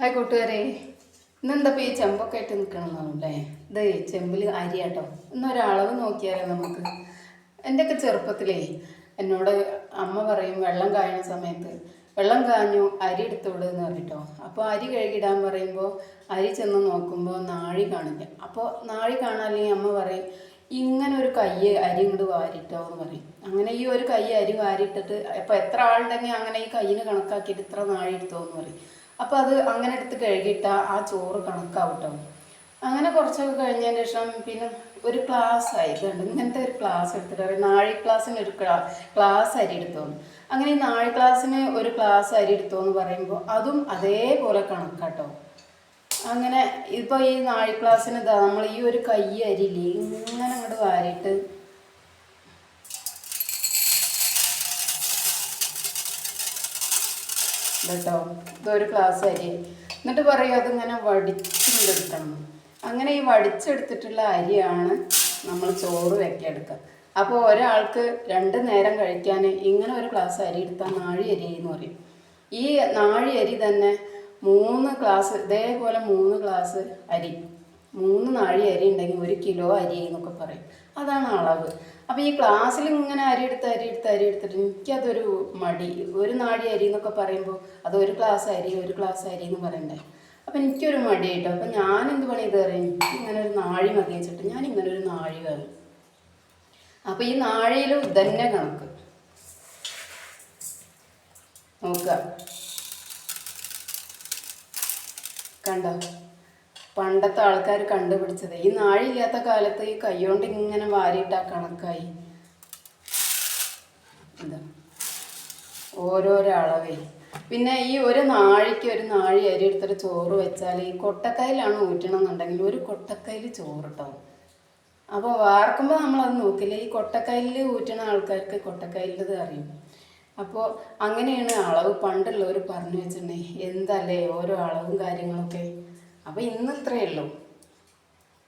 Hi കൂട്ടുകാരെ. ഇന്നെന്താ ഈ ചെമ്പൊക്കെ ആയിട്ട് നിൽക്കണമെന്നാണല്ലേ ഇത് ചെമ്പിൽ അരിയാട്ടോ. ഇന്നൊരളവ് നോക്കിയാലോ നമുക്ക്? എന്റെയൊക്കെ ചെറുപ്പത്തിലേ എന്നോട് അമ്മ പറയും വെള്ളം കായുന്ന സമയത്ത് വെള്ളം കാഞ്ഞു അരി എടുത്തോട് എന്ന് പറഞ്ഞിട്ടോ. അപ്പോൾ അരി കഴുകിടാൻ പറയുമ്പോൾ അരി ചെന്ന് നോക്കുമ്പോൾ നാഴി കാണില്ല അപ്പോൾ നാഴി കാണാല്ലെങ്കിൽ അമ്മ പറയും ഇങ്ങനെ ഒരു കൈ അരി ഇങ്ങോട്ട് വാരിട്ടോ എന്ന് പറയും. അങ്ങനെ ഈ ഒരു കൈ അരി വാരിയിട്ടിട്ട് അപ്പോൾ എത്ര ആളുണ്ടെങ്കിൽ അങ്ങനെ ഈ കയ്യിന് കണക്കാക്കിയിട്ട് ഇത്ര നാഴി എടുത്തോ എന്ന് പറയും. അപ്പോൾ അത് അങ്ങനെ എടുത്ത് കഴുകിയിട്ട ആ ചോറ് കണക്കാവട്ടോ. അങ്ങനെ കുറച്ചൊക്കെ കഴിഞ്ഞതിന് ശേഷം പിന്നെ ഒരു ക്ലാസ് ആയിട്ടുണ്ട് ഇങ്ങനത്തെ ഒരു ക്ലാസ് എടുത്തിട്ട് പറയും നാഴി ക്ലാസ്സിന് ഒരു ക്ലാസ് അരി എടുത്തോന്ന് അങ്ങനെ ഈ നാഴി ക്ലാസ്സിന് ഒരു ക്ലാസ് അരി എടുത്തോന്ന് പറയുമ്പോൾ അതും അതേപോലെ കണക്കാട്ടോ. അങ്ങനെ ഇപ്പോൾ ഈ നാഴി ക്ലാസ്സിന് നമ്മൾ ഈ ഒരു കൈ അരിയില്ലേ ഇങ്ങനെ അങ്ങോട്ട് വാരിയിട്ട് കേട്ടോ. ഇതൊരു ക്ലാസ് അരി. എന്നിട്ട് പറയും അതിങ്ങനെ വടിച്ചെടുക്കണം അങ്ങനെ ഈ വടിച്ചെടുത്തിട്ടുള്ള അരിയാണ് നമ്മൾ ചോറ് വെക്കെടുക്കുക അപ്പോൾ ഒരാൾക്ക് രണ്ട് നേരം കഴിക്കാൻ ഇങ്ങനെ ഒരു ക്ലാസ് അരി എടുത്താൽ നാഴി അരി എന്ന് പറയും. ഈ നാഴി അരി തന്നെ മൂന്ന് ഗ്ലാസ് ഇതേപോലെ മൂന്ന് ക്ലാസ് അരി. മൂന്ന് നാഴി അരി ഉണ്ടെങ്കിൽ ഒരു കിലോ അരി എന്നൊക്കെ പറയും. അതാണ് അളവ്. അപ്പോൾ ഈ ക്ലാസ്സിൽ ഇങ്ങനെ അരി എടുത്ത് അരി എടുത്ത് അരി എടുത്തിട്ട് എനിക്കതൊരു മടി. ഒരു നാഴി അരി എന്നൊക്കെ പറയുമ്പോൾ അത് ഒരു ക്ലാസ് അരി ഒരു ക്ലാസ് അരി എന്ന് പറയണ്ടേ. അപ്പം എനിക്കൊരു മടി കേട്ടോ അപ്പം ഞാൻ എന്ത് പണി ചെയ്ത് പറയും ഇങ്ങനെ ഒരു നാഴി മതി വെച്ചിട്ട് ഞാൻ ഇങ്ങനെ ഒരു നാഴി വേണം. അപ്പോൾ ഈ നാഴിയിൽ തന്നെ കണക്ക്. നോക്കുക. കണ്ടോ? പണ്ടത്തെ ആൾക്കാർ കണ്ടുപിടിച്ചത്. ഈ നാഴില്ലാത്ത കാലത്ത് ഈ കൈകൊണ്ട് ഇങ്ങനെ വാരിയിട്ടാ കണക്കായി. ഓരോരോ അളവേ പിന്നെ ഈ ഒരു നാഴിക്ക് ഒരു നാഴി അരി എടുത്തിട്ട് ചോറ് വെച്ചാൽ ഈ കൊട്ടക്കയിലാണ് ഊറ്റണം എന്നുണ്ടെങ്കിൽ ഒരു കൊട്ടക്കയിൽ ചോറ് കേട്ടോ അപ്പോൾ വാർക്കുമ്പോൾ നമ്മളത് നോക്കില്ല. ഈ കൊട്ടക്കൈയിൽ ഊറ്റണ ആൾക്കാർക്ക് കൊട്ടക്കയിലത് അറിയും. അപ്പോൾ അങ്ങനെയാണ് അളവ് പണ്ടുള്ളവർ പറഞ്ഞു വെച്ചിട്ടുണ്ടെങ്കിൽ എന്തല്ലേ ഓരോ അളവും കാര്യങ്ങളൊക്കെ? അപ്പോൾ ഇന്ന് ഇത്രയേ ഉള്ളൂ.